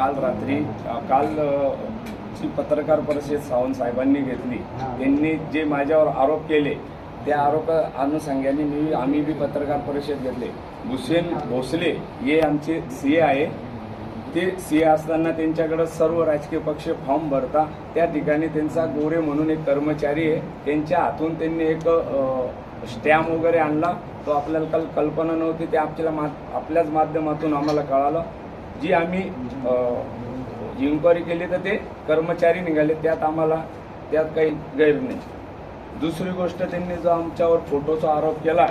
काल रात्री काल जी पत्रकार परिषद सावंत साहेबांनी घेतली त्यांनी जे माझ्यावर आरोप केले त्या आरोप अनुषंगाने मी आम्ही बी पत्रकार परिषद घेतले. भूषण भोसले हे आमचे सी आहे. ते सी असताना त्यांच्याकडे सर्व राजकीय पक्ष फॉर्म भरता त्या ठिकाणी त्यांचा गोरे म्हणून एक कर्मचारी आहे. त्यांच्या हातून त्यांनी एक स्टॅम्प वगैरे आणला. तो आपल्याला काल कल्पना नव्हती ते आपल्याला मा आपल्याच माध्यमातून आम्हाला कळालं. जी आम्ही इन्क्वायरी केली तर ते कर्मचारी निघाले त्यात आम्हाला त्यात काही गैर नाही. दुसरी गोष्ट त्यांनी जो आमच्यावर फोटोचा आरोप केला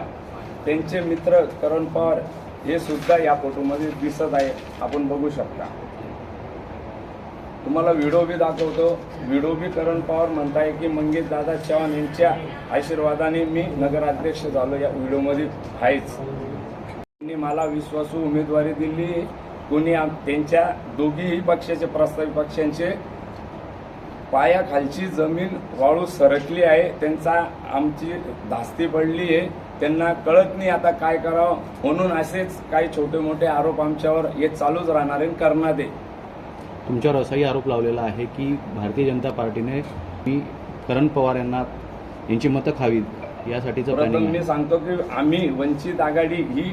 त्यांचे मित्र करण पवार हे सुद्धा या फोटोमध्ये दिसत आहे. आपण बघू शकता. तुम्हाला व्हिडिओ बी दाखवतो. व्हिडिओ बी करण पवार म्हणताय की मंगेश दादा चव्हाण यांच्या आशीर्वादाने मी नगराध्यक्ष झालो. या व्हिडिओमध्ये आहेच. त्यांनी मला विश्वासू उमेदवारी दिली. कोणी आम- त्यांच्या दोघीही पक्षाचे प्रस्तावित पक्षांचे पायाखालची जमीन वाळू सरकली आहे. त्यांचा आमची धास्ती पडली आहे. त्यांना कळत नाही आता काय करावं म्हणून असेच काही छोटे मोठे आरोप आमच्यावर हे चालूच राहणार आहे करणार आहे तुमच्यावर असाही आरोप लावलेला आहे की भारतीय जनता पार्टीने मी करण पवार यांना यांची मतं खावीत यासाठीचं प्लॅनिंग मी सांगतो की आम्ही वंचित आघाडी ही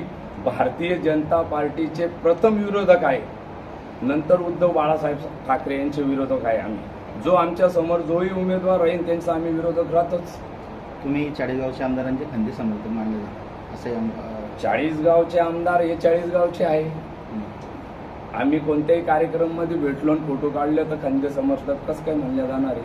भारतीय जनता पार्टीचे प्रथम विरोधक आहे. नंतर उद्धव बाळासाहेब ठाकरे यांचे विरोधक आहे आम्ही. जो आमच्यासमोर जोही उमेदवार राहील त्यांचा आम्ही विरोधक राहतोच. तुम्ही चाळीसगावच्या आमदारांचे खंदे समर्थक मानले असे चाळीसगावचे आमदार हे चाळीसगावचे आहे. आम्ही कोणत्याही कार्यक्रममध्ये भेटलो आणि फोटो काढले तर खंदे समर्थक कसं काय म्हणले जाणार आहे?